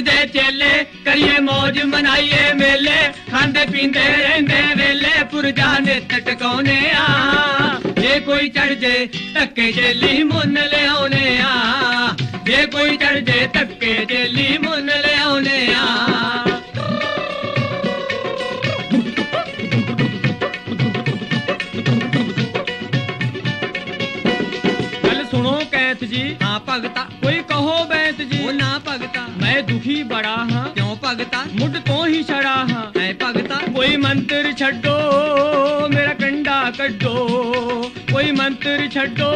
ਦੇ ਚੇਲੇ, ਕਰੀਏ ਮौज ਮਨਾਈਏ ਮੇਲੇ। ਖਾਂਦੇ ਪੀਂਦੇ ਰਹਿੰਦੇ ਵੇਲੇ, ਪੁਰਜਾ ਨੇ ਟਟਕਾਉਨੇ ਆ। ਜੇ ਕੋਈ ਚੜ ਜੇ, ਧੱਕੇ ਜੇਲੀ ਮੁੰਨ ਲਿਆਉਨੇ ਆ। ਜੇ ਕੋਈ ਚੜ ਜੇ, ਧੱਕੇ ਜੇਲੀ ਮੁੰਨ ਲਿਆ ਕੱਢੋ, ਕੋਈ ਮੰਤਰ ਛੱਡੋ,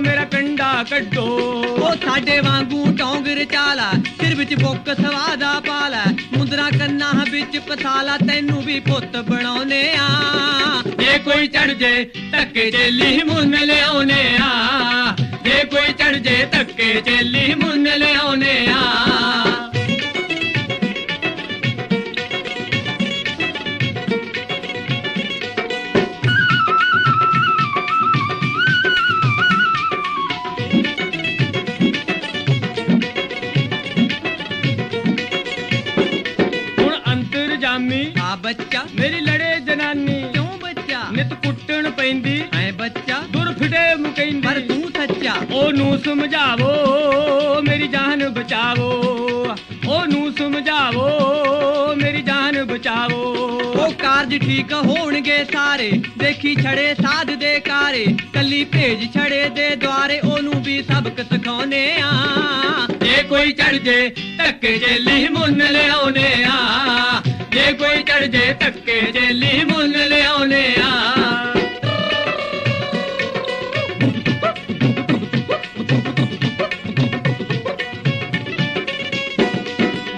ਮੇਰਾ ਕੰਡਾ ਕੱਢੋ। ਉਹ ਸਾਡੇ ਵਾਂਗੂ ਟੌਂਗਰ ਚਾਲਾ, ਸਿਰ ਵਿੱਚ ਬੁੱਕ ਸਵਾਦਾ ਪਾਲਾ, ਮੁੰਦਰਾ ਕੰਨਾਂ ਵਿੱਚ ਪਸਾਲਾ, ਤੈਨੂੰ ਵੀ ਪੁੱਤ ਬਣਾਉਨੇ ਆ। ਜੇ ਕੋਈ ਚੜ ਜੇ, ਧੱਕੇ ਜੇਲੀ ਮੁੰਨ ਲਿਆਉਨੇ ਆ। ਜੇ ਕੋਈ ਚੜ ਜੇ, ਧੱਕੇ ਜੇਲੀ ਮੁੰਨ ਲਿਆਉਨੇ ਆ। ਜਾਮੀ ਆ ਬੱਚਾ। ਮੇਰੀ ਲੜੇ ਜਨਾਨੀ। ਕਿਉਂ ਬੱਚਾ? ਨਿਤ ਕੁੱਟਣ ਪੈਂਦੀ। ਐ ਬੱਚਾ। ਦੁਰ ਫਿਟੇ ਪਰ ਮੁਕੈਂਦੀ ਤੂੰ ਸੱਚਾ। ਉਹਨੂੰ ਸਮਝਾਵੋ ਮੇਰੀ ਜਾਨ ਬਚਾਵੋ। ਉਹਨੂੰ ਸਮਝਾਵੋ ਮੇਰੀ ਜਾਨ ਬਚਾਵੋ। ਉਹ ਕਾਰਜ ਠੀਕ ਹੋਣਗੇ ਸਾਰੇ। ਦੇਖੀ ਛੜੇ ਸਾਧ ਦੇ ਕਾਰੇ। ਕੱਲੀ ਭੇਜ ਛੜੇ ਦੇ ਦੁਆਰੇ ਉਹਨੂੰ ਵੀ ਸਬਕ ਸਿਖਾਉਨੇ ਆ। ਜੇ ਕੋਈ ਚੜ ਜੇ ਧੱਕੇ ਜੇਲੀ ਮੁੰਨ ਲਿਆਉਨੇ ਆ। ਜੇ ਕੋਈ ਚੜ ਜੇ ਧੱਕੇ ਜੇਲੀ ਮੁੰਨ ਲਿਆਉਨੇ ਆ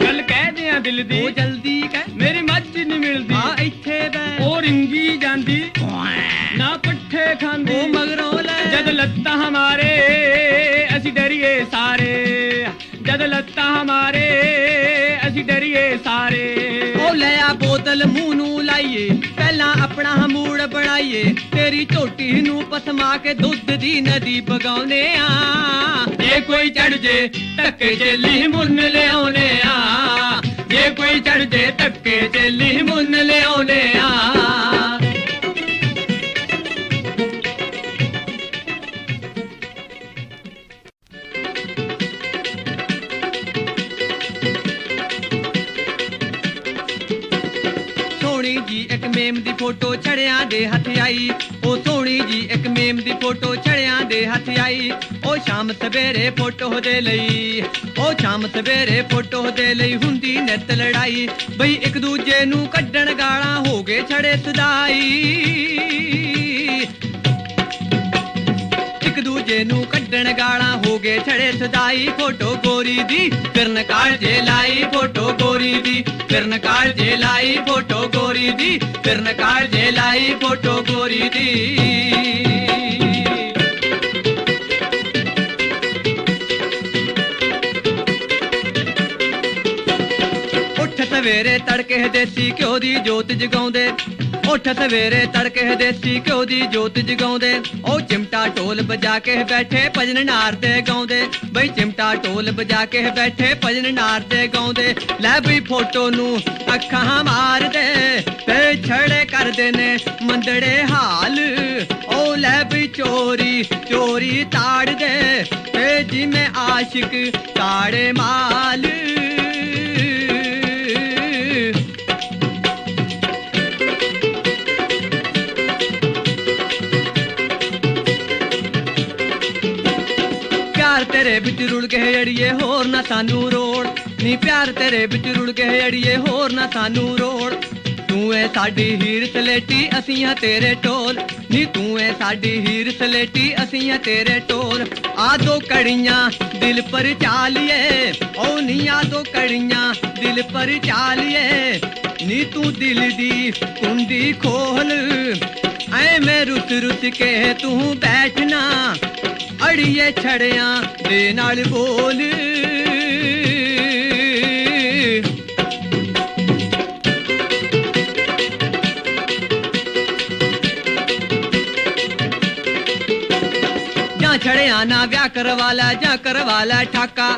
ਗੱਲ ਕਹਿ ਦਿਆਂ ਦਿਲ ਦੀ ਉਹ ਜਲਦੀ ਕਹਿ ਮੇਰੀ ਮੱਝ ਨਹੀਂ ਮਿਲਦੀ ਆ ਇੱਥੇ ਬੈ ਉਹ ਰਿੰਗੀ ਜਾਂਦੀ ਨਾ ਪੱਠੇ ਖਾਂਦੀ ਉਹ ਮਗਰੋਂ ਲੈ ਜਦ ਲੱਤਾਂ ਹਮਾਰੇ ਬੋਤਲ ਮੂੰਹ ਨੂੰ ਲਾਈਏ, ਪਹਿਲਾਂ ਆਪਣਾ ਹਮੂੜ ਬਣਾਈਏ। ਤੇਰੀ ਝੋਟੀ ਨੂੰ ਪਸਮਾ ਕੇ ਦੁੱਧ ਦੀ ਨਦੀ ਬਗਾਉਨੇ ਆ। ਜੇ ਕੋਈ ਚੜ ਜੇ, ਧੱਕੇ ਜੇਲੀ ਮੁੰਨ ਲਿਆਉਨੇ ਆ। ਜੇ ਕੋਈ ਚੜ ਜੇ, ਧੱਕੇ ਜੇਲੀ ਮੁੰਨ ਲਿਆਉਨੇ ਆ। ਫੋਟੋ ਦੇ ਹੱਥ ਆਈ। ਉਹ ਸੋਹਣੀ ਜੀ ਇੱਕ ਮੇਮ ਦੀ ਫੋਟੋ ਛੜਿਆਂ ਦੇ ਹੱਥ ਆਈ। ਉਹ ਸ਼ਾਮ ਸਵੇਰੇ ਫੋਟੋ ਦੇ ਲਈ। ਉਹ ਸ਼ਾਮ ਸਵੇਰੇ ਫੋਟੋ ਦੇ ਲਈ ਹੁੰਦੀ ਨਿਤ ਲੜਾਈ। ਬਈ ਇੱਕ ਦੂਜੇ ਨੂੰ ਕੱਢਣ ਗਾਲਾਂ ਹੋ ਗਏ ਛੜੇ ਸਦਾਈ। ਇੱਕ ਦੂਜੇ ਨੂੰ ਕੱਢਣ ਗਾਲਾਂ ਹੋ ਗਏ ਛੜੇ ਸਦਾਈ। ਫੋਟੋ ਗੋਰੀ ਦੀ ਫਿਰਨ ਕਾਲਜੇ ਲਾਈ। ਫੋਟੋ ਗੋਰੀ ਦੀ ਫਿਰਨ ਕਾਲਜੇ ਲਾਈ ਫੋਟੋ ਗੋਰੀ ਦੀ ਫਿਰਨ ਕਾਲਜੇ ਲਾਈ ਫੋਟੋ ਗੋਰੀ ਦੀ। ਉੱਠ ਸਵੇਰੇ ਤੜਕੇ ਦੇਸੀ ਘਿਓ ਦੀ ਜੋਤ ਜਗਾਉਂਦੇ ਉੱਠ ਸਵੇਰੇ ਤੜਕੇ ਦੇਸੀ ਘਿਓ ਦੀ ਜੋਤ ਜਗਾਉਂਦੇ। ਉਹ ਚਿਮਟਾ ਢੋਲ ਵਜਾ ਕੇ ਬੈਠੇ ਭਜਨ ਨਾਰ ਤੇ ਗਾਉਂਦੇ। ਬਈ ਚਿਮਟਾ ਢੋਲ ਵਜਾ ਕੇ ਬੈਠੇ ਭਜਨ ਨਾਰ ਤੇ ਗਾਉਂਦੇ। ਲੈ ਬਈ ਫੋਟੋ ਨੂੰ ਅੱਖਾਂ ਮਾਰਦੇ, ਤੇ ਛੜੇ ਕਰਦੇ ਨੇ ਮੰਦੜੇ ਹਾਲ। ਉਹ ਲੈ ਬਈ ਚੋਰੀ ਚੋਰੀ ਤਾੜਦੇ, ਤੇ ਜਿਵੇਂ ਆਸ਼ਿਕ ਤਾੜੇ ਮਾਲ। ਤੇਰੇ ਵਿੱਚ ਰੁਲ ਗਏ ਅੜੀਏ, ਹੋਰ ਨਾ ਸਾਨੂੰ ਰੋੜ। ਨੀ ਪਿਆਰ ਤੇਰੇ ਵਿੱਚ ਰੁਲ ਗਏ ਅੜੀਏ, ਹੋਰ ਨਾ ਸਾਨੂੰ ਰੋੜ। ਤੂੰ ਐ ਸਾਡੀ ਹੀਰ ਸਲੇਟੀ, ਅਸੀਂ ਆ ਤੇਰੇ ਟੋਲ ਨੀ ਤੂੰ ਐ ਸਾਡੀ ਹੀਰ ਸਲੇਟੀ, ਅਸੀਂ ਆ ਤੇਰੇ ਟੋਲ ਆ ਦੋ ਕੜੀਆਂ ਦਿਲ ਪਰ ਚਾਲੀਏ ਓ ਨੀ ਆ ਦੋ ਕੜੀਆਂ ਦਿਲ ਪਰ ਚਾਲੀਏ ਨੀ ਤੂੰ ਦਿਲ ਦੀ ਕੁੰਡੀ ਖੋਲ ਐ ਮੈਂ ਰੁੱਤ ਰੁੱਤ ਕੇ ਤੂੰ ਬੈਠਣਾ। ਅੜੀਏ ਛੜਿਆਂ ਦੇ ਨਾਲ ਬੋਲ ਜਾਂ ਛੜਿਆਂ ਨਾ ਵਿਆਹ ਕਰਵਾ ਲੈ ਜਾਂ ਕਰਵਾ ਲੈ ਠਾਕਾ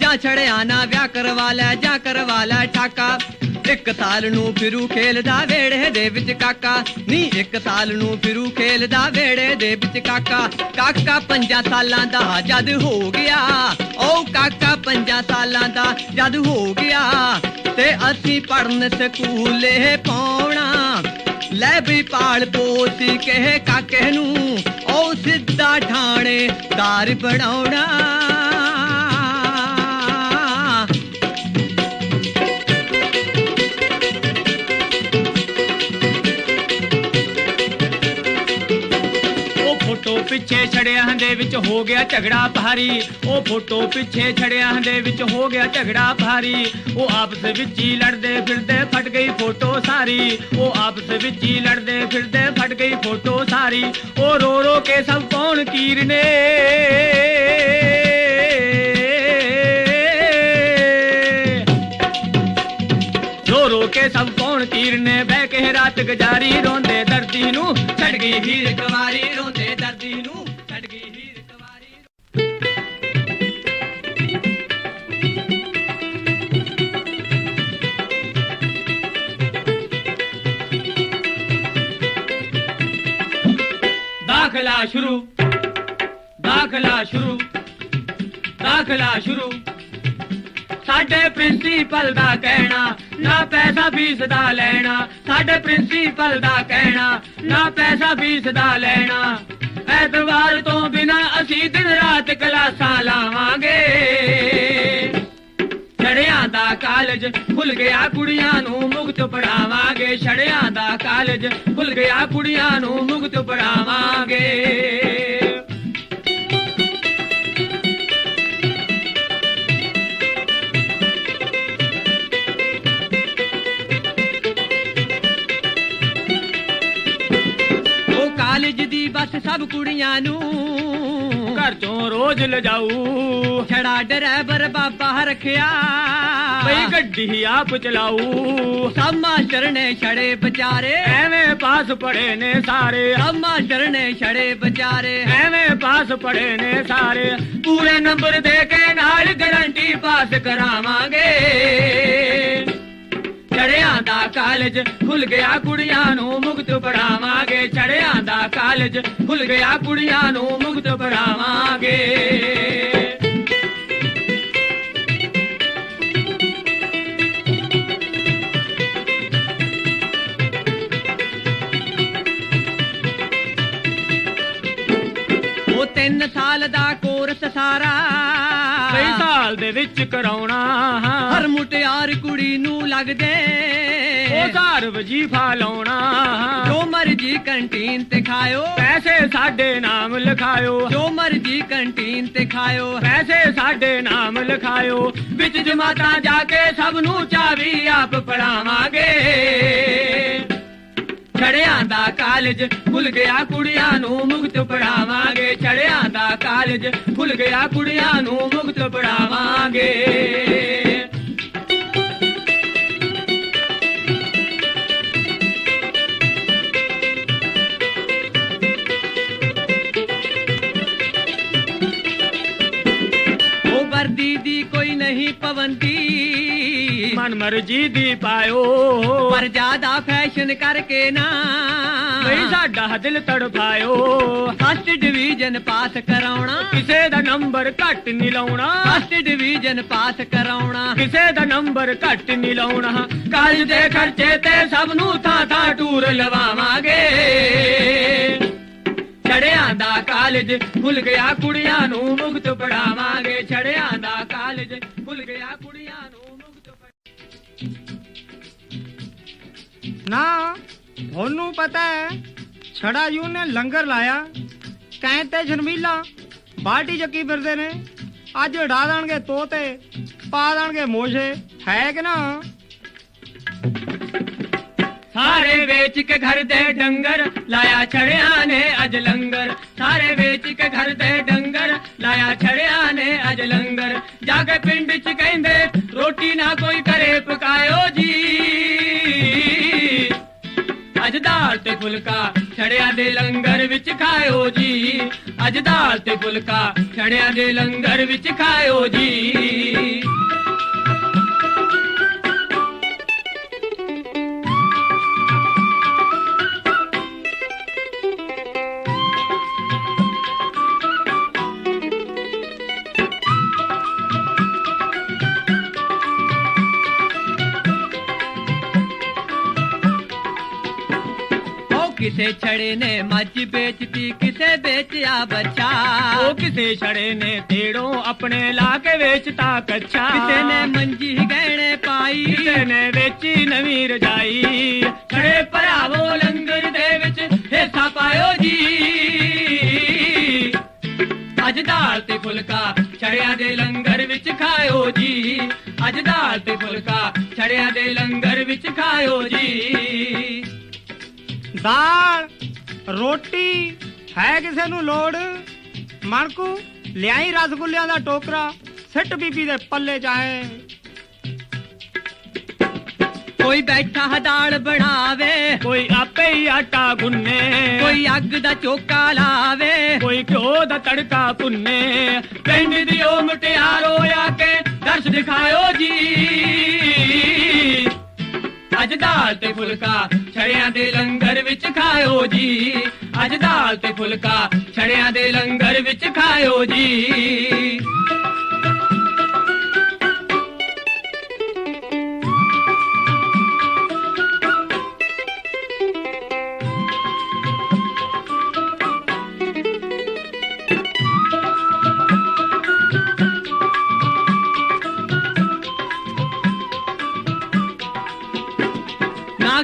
ਜਾਂ ਜਾਂ ਛੜਿਆ ਨਾ ਵਿਆਹ ਕਰਵਾ ਲੈ ਜਾਂ ਕਰਵਾ ਲੈ ਠਾਕਾ ਇੱਕ ਸਾਲ ਨੂੰ ਫਿਰੂ ਖੇਲਦਾ ਵੇੜੇ ਦੇ ਵਿੱਚ ਕਾਕਾ। ਨੀ, ਇੱਕ ਸਾਲ ਨੂੰ ਫਿਰੂ ਖੇਲਦਾ ਵੇੜੇ ਦੇ ਵਿੱਚ ਕਾਕਾ। ਕਾਕਾ ਪੰਜਾਂ ਸਾਲਾਂ ਦਾ ਜਦ ਹੋ ਗਿਆ। ਓ ਕਾਕਾ ਪੰਜਾਂ ਸਾਲਾਂ ਦਾ ਜਦ ਹੋ ਗਿਆ। ਤੇ ਅਸੀਂ ਪੜਨ ਸਕੂਲੇ ਪਾਉਣਾ। ਲੈ ਵੀ ਪਾਲ ਪੋਸੀ ਕਹੇ ਕਾਕੇ ਨੂੰ। ਓ ਸਿੱਧਾ ਠਾਣੇ ਦਾਰ ਬਣਾਉਣਾ। ਪਿੱਛੇ ਛੜਿਆਂ ਦੇ ਵਿੱਚ ਹੋ ਗਿਆ ਝਗੜਾ ਭਾਰੀ। ਉਹ ਫੋਟੋ ਪਿੱਛੇ ਛੜਿਆਂ ਦੇ ਵਿੱਚ ਹੋ ਗਿਆ ਝਗੜਾ ਭਾਰੀ। ਉਹ ਆਪਸ ਵਿੱਚ ਹੀ ਲੜਦੇ ਫਿਰਦੇ ਫਟ ਗਈ ਫੋਟੋ ਸਾਰੀ। ਉਹ ਆਪਸ ਵਿੱਚ ਹੀ ਲੜਦੇ ਫਿਰਦੇ ਫਟ ਗਈ ਫੋਟੋ ਸਾਰੀ। ਉਹ ਰੋ ਰੋ ਕੇ ਸਭ ਕੌਣ ਕੀਰਨੇ ਰੋ ਰੋ ਕੇ ਸਭ ਕੌਣ ਤੀਰ ਨੇ? ਬਹਿ ਕੇ ਰਾਤ ਗੁਜ਼ਾਰੀ ਰੋਂਦੇ ਦਰਦੀ ਨੂੰ। ਛੱਡ ਗਈ ਹੀਰ ਕੁਵਾਰੀ। ਦਾਖਲਾ ਸ਼ੁਰੂ। ਸਾਡੇ ਪ੍ਰਿੰਸੀਪਲ ਦਾ ਕਹਿਣਾ, ਨਾ ਪੈਸਾ ਫੀਸ ਦਾ ਲੈਣਾ। ਸਾਡੇ ਪ੍ਰਿੰਸੀਪਲ ਦਾ ਕਹਿਣਾ, ਨਾ ਪੈਸਾ ਫੀਸ ਦਾ ਲੈਣਾ। ਐਤਵਾਰ ਤੋਂ ਬਿਨਾ ਅਸੀਂ ਦਿਨ ਰਾਤ ਕਲਾਸਾਂ ਲਾਵਾਂਗੇ। ਛੜਿਆਂ ਦਾ ਕਾਲਜ ਖੁੱਲ ਗਿਆ, ਕੁੜੀਆਂ ਨੂੰ ਮੁਕਤ ਪੜਾਵਾਂਗੇ ਛੜਿਆਂ ਦਾ ਕਾਲਜ ਖੁੱਲ ਗਿਆ, ਕੁੜੀਆਂ ਨੂੰ ਮੁਕਤ ਪੜਾਵਾਂਗੇ ਸਭ ਕੁੜੀਆਂ ਨੂੰ। ਘਰ ਚੋਂ ਰੋਜ਼ ਲਜਾਊ। ਛੜਾ ਡਰਾਈਵਰ ਬਾਬਾ ਰੱਖਿਆ ਬਈ ਗੱਡੀ ਆਪ ਚਲਾਊ। ਸਭ ਮਾਸਟਰ ਨੇ ਛੜੇ ਵਿਚਾਰੇ। ਐਵੇਂ ਪਾਸ ਪੜੇ ਨੇ ਸਾਰੇ। ਸਭ ਮਾਸਟਰ ਨੇ ਛੜੇ ਵਿਚਾਰੇ। ਐਵੇਂ ਪਾਸ ਪੜੇ ਨੇ ਸਾਰੇ। ਪੂਰੇ ਨੰਬਰ ਦੇ ਕੇ ਨਾਲ ਗਰੰਟੀ ਪਾਸ ਕਰਾਵਾਂਗੇ। ਚੜਿਆਂ ਦਾ ਕਾਲਜ, ਖੁੱਲ ਗਿਆ ਕੁੜੀਆਂ ਨੂੰ ਮੁਕਤ ਪੜਾਵਾਂਗੇ। ਚੜਿਆਂ ਦਾ ਕਾਲਜ, ਖੁੱਲ ਗਿਆ ਕੁੜੀਆਂ ਨੂੰ ਮੁਕਤ ਪੜਾਵਾਂਗੇ। ਉਹ 3 ਸਾਲ ਦਾ ਕੋਰਸ ਸਾਰਾ ਕਈ ਸਾਲ ਦੇ ਵਿੱਚ ਕਰਾਉਣਾ। ਹਰ ਮੁਟਿਆਰ ਕੁੜੀ ਨੂੰ ਲੱਗਦੇ। ਉਹ ਘਰ ਵਜੀਫਾ ਲਾਉਣਾ। ਜੋ ਮਰਜ਼ੀ ਕੰਟੀਨ ਤੇ ਖਾਇਓ। ਪੈਸੇ ਸਾਡੇ ਨਾਮ ਲਿਖਾਇਓ। ਜੋ ਮਰਜ਼ੀ ਕੰਟੀਨ ਤੇ ਖਾਇਓ। ਪੈਸੇ ਸਾਡੇ ਨਾਮ ਲਿਖਾਇਓ। ਵਿੱਚ ਜਮਾਤਾਂ ਜਾ ਕੇ ਸਭ ਨੂੰ ਚਾਵੀ ਆਪ ਪੜਾਵਾਂਗੇ। ਛੜਿਆਂ ਦਾ ਕਾਲਜ ਖੁੱਲ ਗਿਆ ਕੁੜੀਆਂ ਨੂੰ ਮੁਕਤ ਪੜਾਵਾਂਗੇ। ਛੜਿਆਂ ਦਾ ਕਾਲਜ ਖੁੱਲ ਗਿਆ ਕੁੜੀਆਂ ਨੂੰ ਮੁਕਤ ਪੜਾਵਾਂਗੇ। ਮਰਜ਼ੀ ਦੀ ਪਾਇਓ। ਪਰ ਜ਼ਿਆਦਾ ਫੈਸ਼ਨ ਕਰਕੇ ਨਾ। ਬਈ ਸਾਡਾ ਦਿਲ ਤੜਫਾਇਓ। ਫਸਟ ਡਿਵੀਜ਼ਨ ਪਾਸ ਕਰਾਉਣਾ। ਕਿਸੇ ਦਾ ਨੰਬਰ ਘੱਟ ਨਹੀਂ ਲਾਉਣਾ। ਫਸਟ ਡਿਵੀਜ਼ਨ ਪਾਸ ਕਰਾਉਣਾ। ਕਿਸੇ ਦਾ ਨੰਬਰ ਘੱਟ ਨਹੀਂ ਲਾਉਣਾ। ਕਾਲਜ ਦੇ ਖਰਚੇ ਤੇ ਸਭ ਨੂੰ ਥਾਂ ਥਾਂ ਟੂਰ ਲਵਾਵਾਂਗੇ। ਛੜਿਆਂ ਦਾ ਕਾਲਜ ਖੁੱਲ ਗਿਆ ਕੁੜੀਆਂ ਨੂੰ ਮੁਕਤ ਪੜਾਵਾਂਗੇ ਛੜਿਆਂ ਦਾ ਕਾਲਜ ਖੁੱਲ ਗਿਆ ਨਾ ਤੁਹਾਨੂੰ ਪਤਾ ਹੈ, ਛੜਾ ਯੂ ਨੇ ਲੰਗਰ ਲਾਇਆ ਕੈਂ ਤੇ ਸ਼ਰਮੀਲਾ, ਬਾਲਟੀ ਚੱਕੀ ਫਿਰਦੇ ਨੇ, ਅੱਜ ਉਡਾ ਦੇਣਗੇ ਤੋਤੇ, ਪਾ ਦੇਣਗੇ ਮੋਸ਼ੇ, ਹੈ ਕਿ ਨਾ? ਸਾਰੇ ਵੇਚ ਕੇ ਘਰ ਦੇ ਡੰਗਰ ਲਾਇਆ ਛੜਿਆ ਨੇ ਅਜ ਲੰਗਰ। ਸਾਰੇ ਵੇਚ ਕੇ ਘਰ ਦੇ ਡੰਗਰ ਲਾਇਆ ਛੜਿਆ ਨੇ ਅਜ ਲੰਗਰ। ਜਾ ਕੇ ਪਿੰਡ ਚ ਕਹਿੰਦੇ, ਰੋਟੀ ਨਾ फुलका छड़िया दे लंगर विच खायो जी। अज दाल ते फुलका छड़िया दे लंगर विच खायो जी। ਕਿਸੇ ਛੜੇ ਨੇ ਮੱਝ ਵੇਚਤੀ ਕਿਸੇ ਵੇਚਿਆ ਬੱਚਾ। ਉਹ ਕਿਸੇ ਛੜੇ ਨੇ ਤੇੜੋਂ ਆਪਣੇ ਲਾ ਕੇ ਵੇਚਤਾ ਕੱਚਾ ਕਿਸੇ ਨੇ ਮੰਜੀ ਗਹਿਣੇ ਪਾਈ। ਕਿਸੇ ਨੇ ਵੇਚੀ ਨਵੀਂ ਰਜਾਈ। ਛੜੇ ਭਰਾਵੋ ਲੰਗਰ ਦੇ ਵਿੱਚ ਹਿੱਸਾ ਪਾਇਓ ਜੀ। ਅੱਜ ਦਾਲ ਤੇ ਫੁਲਕਾ ਛੜਿਆਂ ਦੇ ਲੰਗਰ ਵਿੱਚ ਖਾਇਓ ਜੀ। ਅੱਜ ਦਾਲ ਤੇ ਫੁਲਕਾ ਛੜਿਆਂ ਦੇ ਲੰਗਰ ਵਿੱਚ ਖਾਇਓ ਜੀ। ਦਾਲ ਰੋਟੀ ਹੈ ਕਿਸੇ ਨੂੰ ਲੋੜ? ਮਣਕੂ ਲਿਆਈ ਰਸਗੁੱਲਿਆਂ ਦਾ ਟੋਕਰਾ ਸਿੱਟ ਬੀਬੀ ਦੇ ਪੱਲੇ ਚਾਹੇ। ਕੋਈ ਬੈਠਾ ਦਾਲ ਬਣਾਵੇ। ਕੋਈ ਆਪੇ ਹੀ ਆਟਾ ਗੁੰਨੇ। ਕੋਈ ਅੱਗ ਦਾ ਚੋਕਾ ਲਾਵੇ। ਕੋਈ ਘਿਓ ਦਾ ਤੜਕਾ ਭੁੰਨੇ। ਪਿੰਡ ਦੀ ਉਹ ਮਟਿਆਰੋ ਆ ਕੇ ਦਰਸ ਦਿਖਾਇਓ ਜੀ। ਅੱਜ ਦਾਲ ਤੇ ਫੁਲਕਾ ਛੜਿਆਂ ਦੇ ਲੰਗਰ ਵਿੱਚ ਖਾਇਓ ਜੀ। ਅੱਜ ਦਾਲ ਤੇ ਫੁਲਕਾ ਛੜਿਆਂ ਦੇ ਲੰਗਰ ਵਿੱਚ ਖਾਇਓ ਜੀ।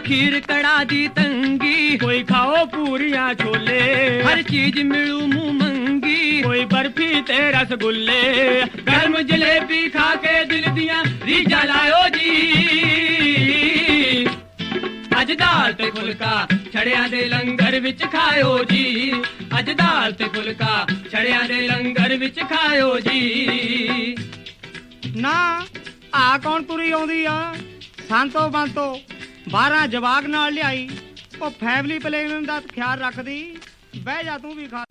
ਖੀਰ ਕੜਾ ਦੀ ਤੰਗੀ। ਕੋਈ ਖਾਓ ਪੂਰੀਆਂ ਛੋਲੇ। ਹਰ ਚੀਜ਼ ਮਿਲੂ ਮੂੰਹ ਮੰਗੀ। ਕੋਈ ਬਰਫੀ ਤੇ ਰਸਗੁੱਲੇ। ਗਰਮ ਜਲੇਬੀ ਖਾ ਕੇ ਦਿਲ ਦੀਆਂ ਰੀਝਾਂ ਲਾਇਓ ਜੀ। ਅੱਜ ਦਾਲ ਤੇ ਫੁਲਕਾ ਛੜਿਆਂ ਦੇ ਲੰਗਰ ਵਿੱਚ ਖਾਇਓ ਜੀ। ਅੱਜ ਦਾਲ ਤੇ ਫੁਲਕਾ ਛੜਿਆਂ ਦੇ ਲੰਗਰ ਵਿੱਚ ਖਾਇਓ ਜੀ। ਨਾ ਆ ਕੌਣ ਤੁਰੀ ਆਉਂਦੀ ਆ? ਸੰਤੋ ਬੰਤੋ 12 ਜਵਾਗ ਨਾਲ ਲਿਆਈ। ਉਹ ਫੈਮਿਲੀ ਪਲੇਨ ਦਾ ਖਿਆਲ ਰੱਖਦੀ। ਬਹਿ ਜਾ ਤੂੰ ਵੀ ਖਾ।